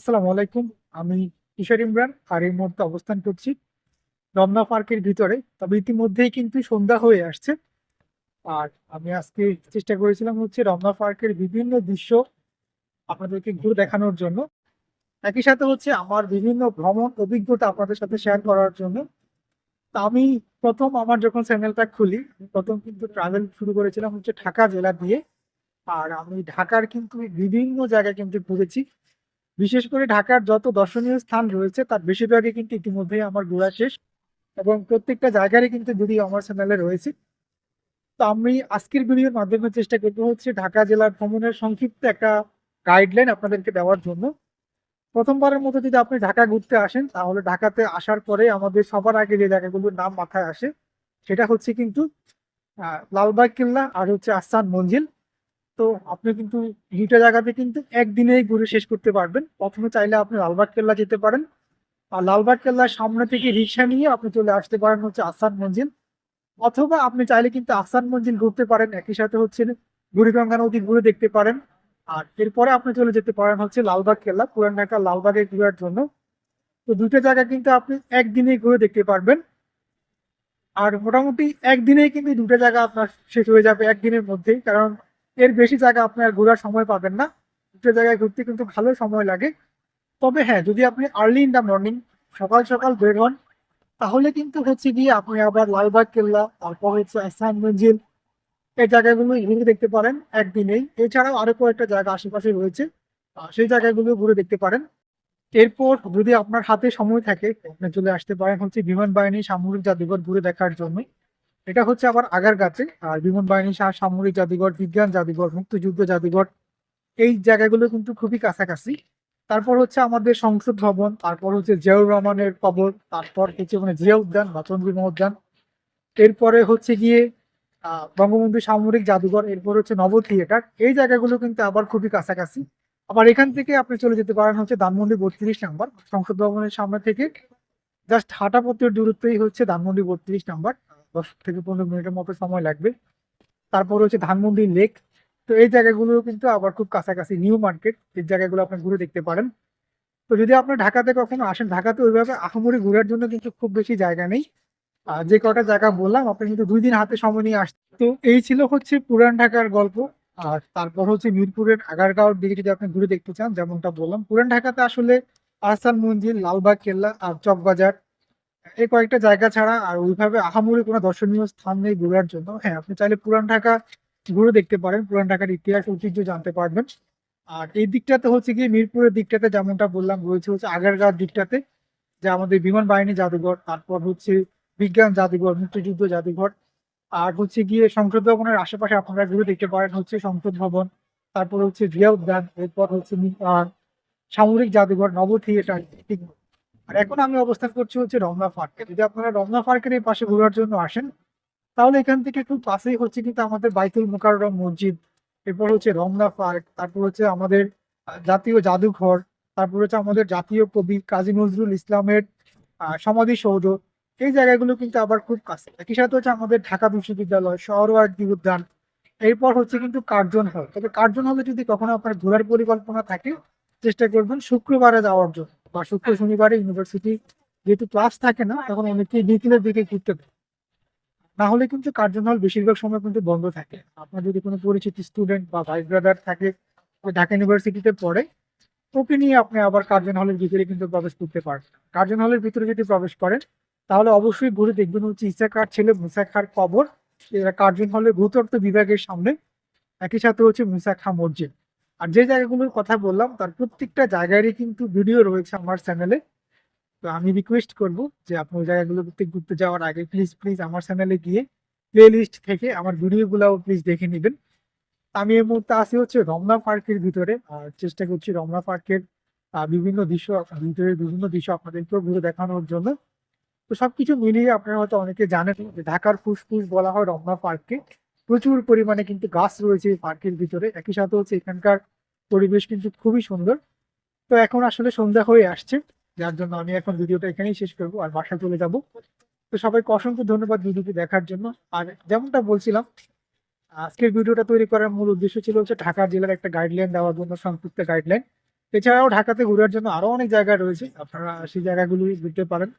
আসসালামু আলাইকুম। আমি কিশোর ইমরান আর এই মুহূর্তে অবস্থান করছি রমনা পার্কের ভিতরে। তবে ইতিমধ্যেই কিন্তু সন্ধ্যা হয়ে আসছে। আর আমি আজকে চেষ্টা করেছিলাম হচ্ছে রমনা পার্কের বিভিন্ন দৃশ্য আপনাদেরকে ঘুরে দেখানোর জন্য। একই সাথে হচ্ছে আমার বিভিন্ন ভ্রমণ অভিজ্ঞতা আপনাদের সাথে শেয়ার করার জন্য। তা আমি প্রথম আমার যখন চ্যানেলটা খুলি প্রথম কিন্তু ট্রাভেল শুরু করেছিলাম হচ্ছে ঢাকা জেলা দিয়ে। আর আমি ঢাকার কিন্তু বিভিন্ন জায়গায় কিন্তু ঘুরেছি। বিশেষ করে ঢাকার যত দর্শনীয় স্থান রয়েছে, তার বেশিরভাগই কিন্তু ইতিমধ্যেই আমার ঘোরা শেষ। এবং প্রত্যেকটা জায়গারই কিন্তু ভিডিও আমার চ্যানেলে রয়েছে, তো আমি আজকের ভিডিওর মাধ্যমে চেষ্টা করব হচ্ছে ঢাকা জেলার ভ্রমণের সংক্ষিপ্ত একটা গাইডলাইন আপনাদেরকে দেওয়ার জন্য। প্রথমবারের মতো যদি আপনি ঢাকা ঘুরতে আসেন, তাহলে ঢাকাতে আসার পরে আমাদের সবার আগে যে জায়গাগুলোর নাম মাথায় আসে, সেটা হচ্ছে কিন্তু লালবাগ কিল্লা আর হচ্ছে আসান মঞ্জিল। তো আপনি কিন্তু দুইটা জায়গাতে কিন্তু একদিনেই ঘুরে শেষ করতে পারবেন। প্রথমে চাইলে আপনি লালবাগ কেল্লা যেতে পারেন। আর লালবাগ কেল্লার সামনে থেকে রিক্সা নিয়ে আপনি চলে আসতে পারেন হচ্ছে আহসান মঞ্জিল অথবা আপনি চাইলে কিন্তু আহসান মঞ্জিল ঘুরতে পারেন। একই সাথে হচ্ছে বুড়িগঙ্গা নদী ঘুরে দেখতে পারেন। আর এরপরে আপনি চলে যেতে পারেন হচ্ছে লালবাগ কেল্লা পুরান ঢাকা লালবাগে ঘুরার জন্য। তো দুটো জায়গা কিন্তু আপনি একদিনেই ঘুরে দেখতে পারবেন। আর মোটামুটি একদিনেই কিন্তু দুটো জায়গা আপনার শেষ হয়ে যাবে একদিনের মধ্যেই। কারণ এর বেশি জায়গা আপনার ঘোরার সময় পাবেন না। দুটো জায়গায় ঘুরতে কিন্তু ভালো সময় লাগে। তবে হ্যাঁ যদি আপনি আর্লি ইন দ্য মর্নিং সকাল সকাল বের হন, তাহলে কিন্তু হচ্ছে গিয়ে আপনি আবার লালবাগ, কেল্লা, তারপর হচ্ছে আহসান মঞ্জিল, এই জায়গাগুলো ঘুরে দেখতে পারেন একদিনেই। এছাড়াও আরও কয়েকটা জায়গা আশেপাশে রয়েছে। সেই জায়গাগুলো ঘুরে দেখতে পারেন। এরপর যদি আপনার হাতে সময় থাকে, আপনি চলে আসতে পারেন হচ্ছে বিমান বাহিনী সামরিক জাদুঘর ঘুরে দেখার জন্য। এটা হচ্ছে আবার আগারগাঁতে আর বিমান বাহিনী, সা- সামরিক জাদুঘর বিজ্ঞান জাদুঘর মুক্তিযুদ্ধ জাদুঘর এই জায়গাগুলো কিন্তু খুবই কাছাকাছি। তারপর হচ্ছে আমাদের সংসদ ভবন, তারপর হচ্ছে জিয়াউর রহমানের কবর, তারপর হচ্ছে মানে জিয়া উদ্যান বা চন্দ্রিমা উদ্যান। এরপরে হচ্ছে গিয়ে বঙ্গবন্ধু সামরিক জাদুঘর, এরপর হচ্ছে নব থিয়েটার। এই জায়গাগুলো কিন্তু আবার খুবই কাছাকাছি। আবার এখান থেকে আপনি চলে যেতে পারেন হচ্ছে ধানমন্ডি বত্রিশ নাম্বার, সংসদ ভবনের সামনে থেকে। জাস্ট হাঁটা পথের দূরত্বই হচ্ছে ধানমন্ডি বত্রিশ নাম্বার। দশ থেকে পনেরো মিনিটের মতো সময় লাগবে। তারপর হচ্ছে ধানমন্ডি লেক। তো এই জায়গাগুলো কিন্তু আবার খুব কাছাকাছি নিউ মার্কেট। এই জায়গাগুলো আপনি ঘুরে দেখতে পারেন। তো যদি আপনি ঢাকাতে কখনো আসেন, ঢাকাতে ওইভাবে আহামরি ঘোরার জন্য কিন্তু খুব বেশি জায়গা নেই। আর যে কটা জায়গা বললাম, আপনি কিন্তু দুই দিন হাতে সময় নিয়ে আসতে তো এই ছিল হচ্ছে পুরান ঢাকার গল্প। আর তারপর হচ্ছে মিরপুরের আগারগাঁওর দিকে যদি আপনি ঘুরে দেখতে চান, যেমনটা বললাম, পুরান ঢাকাতে আসলে আহসান মঞ্জিল, লালবাগ, কেল্লা আর চকবাজার এই কয়েকটা জায়গা ছাড়া আর ওইভাবে আহামরি কোনো দর্শনীয় স্থান নেই ঘোরার জন্য। হ্যাঁ আপনি চাইলে পুরান ঢাকা ঘুরে দেখতে পারেন। পুরান ঢাকার ইতিহাস, ঐতিহ্য জানতে পারবেন। আর এই দিকটাতে হচ্ছে গিয়ে মিরপুরের দিকটাতে যেমনটা বললাম, রয়েছে হচ্ছে আগারগাঁওর দিকটাতে, যে আমাদের বিমান বাহিনী জাদুঘর, তারপর হচ্ছে বিজ্ঞান জাদুঘর, মুক্তিযুদ্ধ জাদুঘর। আর হচ্ছে গিয়ে সংসদ ভবনের আশেপাশে আপনারা ঘুরে দেখতে পারেন হচ্ছে সংসদ ভবন, তারপর হচ্ছে জিয়া উদ্যান, এরপর হচ্ছে সামরিক জাদুঘর নব থিয়েটার আর এখন আমি অবস্থান করছি হচ্ছে রমনা পার্কে। যদি আপনারা রমনা পার্কের এই পাশে ঘোরার জন্য আসেন, তাহলে এখান থেকে একটু পাশেই হচ্ছে কিন্তু আমাদের বাইতুল মোকাররম মসজিদ, এরপর হচ্ছে রমনা পার্ক, তারপর হচ্ছে আমাদের জাতীয় জাদুঘর, তারপর হচ্ছে আমাদের জাতীয় কবি কাজী নজরুল ইসলামের সমাধিসৌধ এই জায়গাগুলো কিন্তু আবার খুব কাছে। একই সাথে হচ্ছে আমাদের ঢাকা বিশ্ববিদ্যালয়, শহরওয়ার্দী উদ্যান এরপর হচ্ছে কিন্তু কার্জন হল। তবে কার্জন হলে যদি কখনো আপনার ঘোরার পরিকল্পনা থাকে, চেষ্টা করবেন শুক্রবারে যাওয়ার জন্য। বা শুক্র শনিবারে ইউনিভার্সিটি যেহেতু ক্লাস থাকে না, তখন অনেকেই বিকেলের দিকে ঘুরতে দেয় না হলে কিন্তু কার্জন হল বেশিরভাগ সময় কিন্তু বন্ধ থাকে। আপনার যদি কোনো পরিচিত স্টুডেন্ট বা ভাই ব্রাদার থাকে ঢাকা ইউনিভার্সিটিতে পড়ে, ওকে নিয়ে আপনি আবার কার্জন হলের ভিতরে কিন্তু প্রবেশ করতে পারবেন। কার্জন হলের ভিতরে যদি প্রবেশ করেন, তাহলে অবশ্যই ঘুরে দেখবেন হচ্ছে ইসা খার ছেলে মুসা খার কবর। এরা কার্জন হলের ভূতত্ত্ব বিভাগের সামনে, একই সাথে হচ্ছে মুসা খা মসজিদ। আর যে জায়গাগুলোর কথা বললাম, তার প্রত্যেকটা জায়গারই কিন্তু ভিডিও রয়েছে আমার চ্যানেলে তো আমি রিকোয়েস্ট করব যে আপনি ওই জায়গাগুলো ঘুরতে যাওয়ার আগে প্লিজ প্লিজ আমার চ্যানেলে গিয়ে প্লে লিস্ট থেকে আমার ভিডিওগুলোও প্লিজ দেখে নেবেন। আমি এই মুহূর্তে আসি হচ্ছে রমনা পার্কের ভিতরে। আর চেষ্টা করছি রমনা পার্কের বিভিন্ন দৃশ্য ভিতরে বিভিন্ন দৃশ্য আপনাদেরকেও ঘুরে দেখানোর জন্য। তো সবকিছু মিলিয়ে আপনারা হয়তো অনেকে জানেন যে ঢাকার ফুসফুস বলা হয় রমনা পার্ককে। প্রচুর পরিমাণে কিন্তু গাছ রয়েছে এই পার্কের ভিতরে। একই সাথে হচ্ছে এখানকার পরিবেশ কিন্তু খুবই সুন্দর। তো এখন আসলে সন্ধ্যা হয়ে আসছে, যার জন্য আমি এখন ভিডিওটা এখানেই শেষ করব আর বাসায় চলে যাব। তো সবাইকে অসংখ্য ধন্যবাদ ভিডিওটি দেখার জন্য। আর যেমনটা বলছিলাম, আজকের ভিডিওটা তৈরি করার মূল উদ্দেশ্য ছিল হচ্ছে ঢাকা জেলার একটা গাইডলাইন দেওয়ার জন্য সংক্ষিপ্ত গাইডলাইন এছাড়াও ঢাকাতে ঘোরার জন্য আরও অনেক জায়গা রয়েছে, আপনারা সেই জায়গাগুলি ঘুরতে পারেন।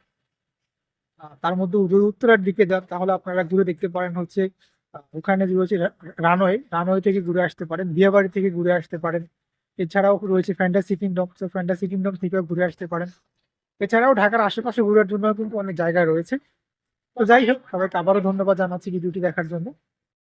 তার মধ্যে উত্তরার দিকে যান, তাহলে আপনারা ঘুরে দেখতে পারেন হচ্ছে ওখানে রয়েছে রানওয়ে রানওয়ে থেকে ঘুরে আসতে পারেন দিয়াবাড়ি থেকে ঘুরে আসতে পারেন। এছাড়াও রয়েছে ফ্যান্টাসি কিংডম তো ফ্যান্টাসি কিংডম থেকেও ঘুরে আসতে পারেন। এছাড়াও ঢাকার আশেপাশে ঘোরার জন্য কিন্তু অনেক জায়গা রয়েছে। তো যাই হোক, সবাইকে আবারও ধন্যবাদ জানাচ্ছি ভিডিওটি দেখার জন্য।